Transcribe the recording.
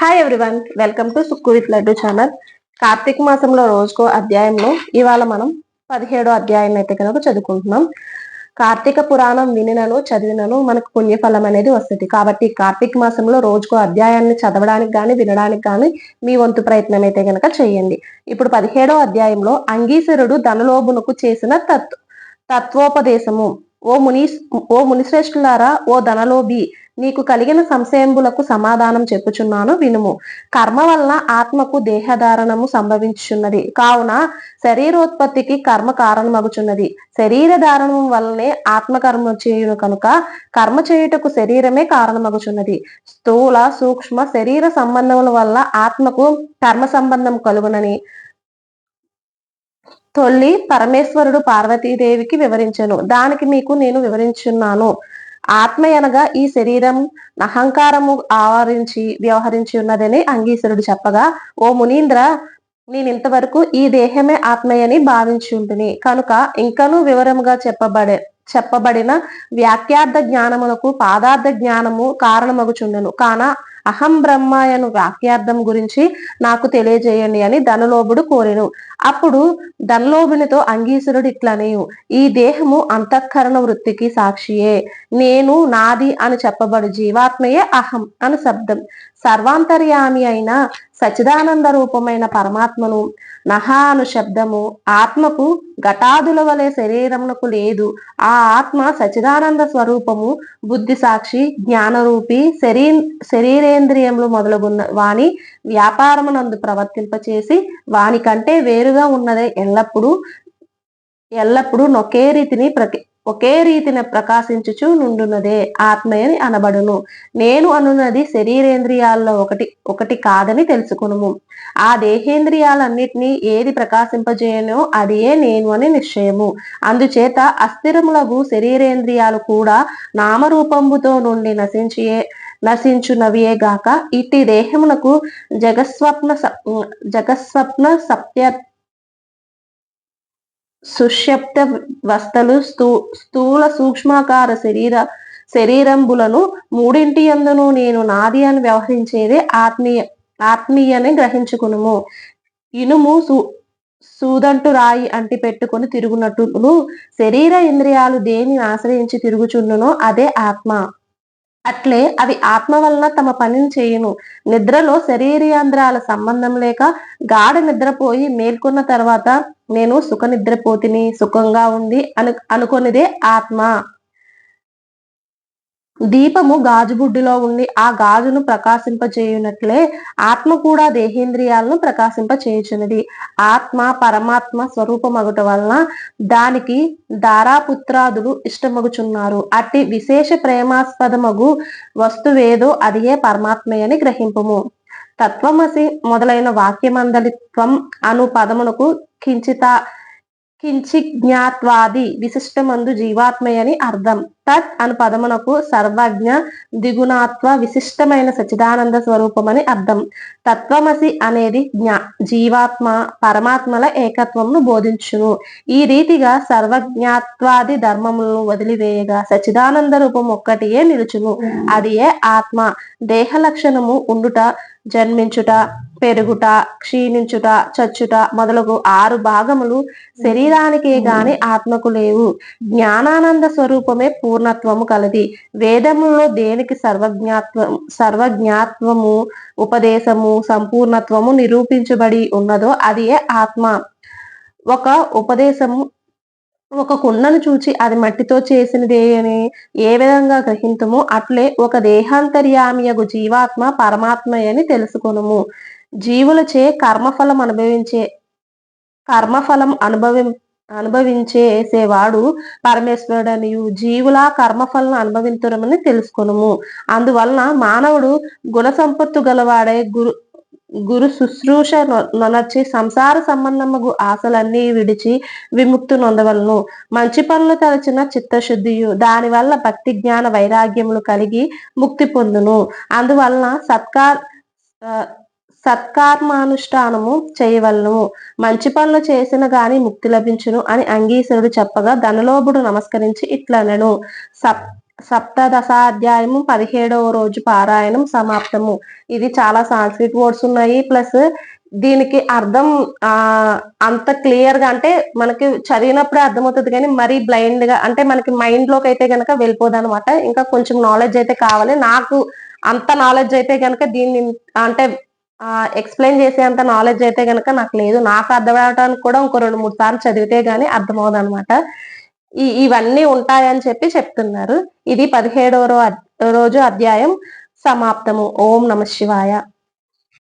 Hi everyone welcome to Sukku with Laddu channel Karthika మాసంలో రోజుకో అధ్యాయంలో ఇవాళ మనం పదిహేడో అధ్యాయం అయితే కనుక చదువుకుంటున్నాం. కార్తీక పురాణం వినినను చదివినను మనకు పుణ్యఫలం అనేది వస్తుంది. కాబట్టి కార్తీక మాసంలో రోజుకో అధ్యాయాన్ని చదవడానికి కానీ వినడానికి కానీ మీ వంతు ప్రయత్నం అయితే కనుక చేయండి. ఇప్పుడు పదిహేడో అధ్యాయంలో అంగీశ్వరుడు ధనలోభునకు చేసిన తత్ తత్వోపదేశము. ఓ ముని ఓ మునిశ్రేష్ఠులారా ఓ ధనలోభి నీకు కలిగిన సంశయంబులకు సమాధానం చెప్పుచున్నాను వినుము. కర్మ వలన ఆత్మకు దేహధారణము సంభవించున్నది కావున శరీరోత్పత్తికి కర్మ కారణమగుచున్నది. శరీర ధారణం వల్లనే ఆత్మకర్మ చేయును కనుక కర్మ చేయుటకు శరీరమే కారణమగుచున్నది. స్థూల సూక్ష్మ శరీర సంబంధముల వల్ల ఆత్మకు కర్మ సంబంధం కలుగునని తొల్లి పరమేశ్వరుడు పార్వతీదేవికి వివరించను. దానికి మీకు నేను వివరించున్నాను. ఆత్మ అనగా ఈ శరీరం అహంకారము ఆవరించి వ్యవహరించి ఉన్నదని అంగీశ్వరుడు చెప్పగా ఓ మునీంద్ర నేను ఇంతవరకు ఈ దేహమే ఆత్మయని భావించి ఉంటుంది కనుక ఇంకనూ వివరముగా చెప్పబడే చెప్పబడిన వ్యాఖ్యార్థ జ్ఞానమునకు పాదార్థ జ్ఞానము కారణమగుచుండెను. కాన అహం బ్రహ్మాయను వాక్యార్థం గురించి నాకు తెలియజేయండి అని ధనలోభుడు కోరెను. అప్పుడు దల్లోభినితో అంగీసురుడు ఇట్లనేయు ఈ దేహము అంతఃకరణ వృత్తికి సాక్షియే. నేను నాది అని చెప్పబడు జీవాత్మయే అహం అని శబ్దం. సర్వాంతర్యామి అయిన సచిదానంద రూపమైన పరమాత్మను నహా అను శబ్దము ఆత్మకు ఘటాదుల వలె శరీరమునకు లేదు. ఆ ఆత్మ సచిదానంద స్వరూపము బుద్ధి సాక్షి జ్ఞానరూపి శరీ శరీరేంద్రియములు మొదలగున్న వాని వ్యాపారమునందు ప్రవర్తింపచేసి వాని కంటే వేరుగా ఉన్నదే ఎల్లప్పుడూ ఎల్లప్పుడూ నొకే రీతిని ప్రతి ఒకే రీతిని ప్రకాశించుచు నుండున్నదే ఆత్మయని అనబడును. నేను అనున్నది శరీరేంద్రియాల్లో ఒకటి ఒకటి కాదని తెలుసుకును ఆ దేహేంద్రియాలన్నిటినీ ఏది ప్రకాశింపజేయనో అదే నేను అని నిశ్చయము. అందుచేత అస్థిరములకు శరీరేంద్రియాలు కూడా నామరూపంబుతో నుండి నశించియే నశించునవియే గాక ఇట్టి దేహమునకు జగస్వప్న జగస్వప్న సత్య సుషప్త వస్తలు స్థూ స్థూల సూక్ష్మాకార శరీర శరీరంబులను మూడింటి అందును నేను నాది అని వ్యవహరించేదే ఆత్మీయ ఆత్మీయని గ్రహించుకును ఇనుము సూ సూదంటు రాయి అంటి పెట్టుకుని తిరుగునట్టును శరీర ఇంద్రియాలు దేని ఆశ్రయించి తిరుగుచున్ననో అదే ఆత్మ. అట్లే అవి ఆత్మ వలన తమ పనిని చేయను. నిద్రలో శరీరేంద్రాల సంబంధం లేక గాఢ నిద్రపోయి మేల్కొన్న తర్వాత నేను సుఖ నిద్రపోతిని సుఖంగా ఉంది అను అనుకునేదే ఆత్మ. దీపము గాజుబుడ్డిలో ఉండి ఆ గాజును ప్రకాశింపచేయునట్లే ఆత్మ కూడా దేహేంద్రియాలను ప్రకాశింపచేయుచున్నది. ఆత్మ పరమాత్మ స్వరూపమగుట వలన దానికి దారాపుత్రాదులు ఇష్టమగుచున్నారు. అట్టి విశేష ప్రేమాస్పదమగు వస్తువేదో అదియే పరమాత్మయని గ్రహింపము. తత్వమసి మొదలైన వాక్యమందలిత్వం అను పదమునకు కించిత కించిజ్ఞాత్వాది విశిష్టమందు జీవాత్మయని అర్థం. తత్ అను పదమునకు సర్వజ్ఞ దిగుణాత్వ విశిష్టమైన సచిదానంద స్వరూపమని అర్థం. తత్వమసి అనేది జ్ఞా జీవాత్మ పరమాత్మల ఏకత్వమును బోధించును. ఈ రీతిగా సర్వజ్ఞాత్వాది ధర్మములను వదిలివేయగా సచిదానంద రూపం ఒక్కటియే నిలుచును. అది ఏ ఆత్మ. దేహ లక్షణము ఉండుట జన్మించుట పెరుగుట క్షీణించుట చచ్చుట మొదలగు ఆరు భాగములు శరీరానికే గాని ఆత్మకు లేవు. జ్ఞానానంద స్వరూపమే పూర్ణత్వము కలది. వేదములో దేనికి సర్వజ్ఞాత్వం సర్వజ్ఞాత్వము ఉపదేశము సంపూర్ణత్వము నిరూపించబడి ఉన్నదో అది ఆత్మ. ఒక ఉపదేశము ఒక కుండను చూచి అది మట్టితో చేసినదే అని ఏ విధంగా గ్రహించమో అట్లే ఒక దేహాంతర్యామియగు జీవాత్మ పరమాత్మ అని తెలుసుకొనుము. జీవులచే కర్మఫలం అనుభవించే కర్మఫలం అనుభవి అనుభవించేసేవాడు పరమేశ్వరుడనియు. జీవుల కర్మఫలం అనుభవించడమని తెలుసుకొనుము. అందువలన మానవుడు గుణ సంపత్తు గలవాడే గురు గురు శుశ్రూష నొనర్చి సంసార సంబంధము ఆశలన్నీ విడిచి విముక్తి నొందవలను. మంచి పనులు తలచిన చిత్తశుద్ధియు దానివల్ల భక్తి జ్ఞాన వైరాగ్యములు కలిగి ముక్తి పొందును. అందువలన సత్కార్ సత్కర్మానుష్ఠానము చేయవలను. మంచి పనులు చేసిన గాని ముక్తి లభించును అని అంగీశ్వరుడు చెప్పగా ధనలోభుడు నమస్కరించి ఇట్లనను. సప్ సప్తదశాధ్యాయము పదిహేడవ రోజు పారాయణం సమాప్తము. ఇది చాలా సాంస్క్రిట్ వర్డ్స్ ఉన్నాయి. ప్లస్ దీనికి అర్థం ఆ అంత క్లియర్గా అంటే మనకి చదివినప్పుడే అర్థమవుతుంది కానీ మరీ బ్లైండ్గా అంటే మనకి మైండ్లోకి అయితే గనక వెళ్ళిపోదు అనమాట ఇంకా కొంచెం నాలెడ్జ్ అయితే కావాలి. నాకు అంత నాలెడ్జ్ అయితే గనక దీన్ని అంటే ఎక్స్ప్లెయిన్ చేసే అంత నాలెడ్జ్ అయితే గనక నాకు లేదు. నాకు అర్థమవడానికి కూడా ఇంకో రెండు మూడు సార్లు చదివితే గానీ అర్థమవుదు అనమాట ఈ ఇవన్నీ ఉంటాయని చెప్పి చెప్తున్నారు. ఇది పదిహేడవ రోజు అధ్యాయం. సమాప్తము. ఓం నమ శివాయ.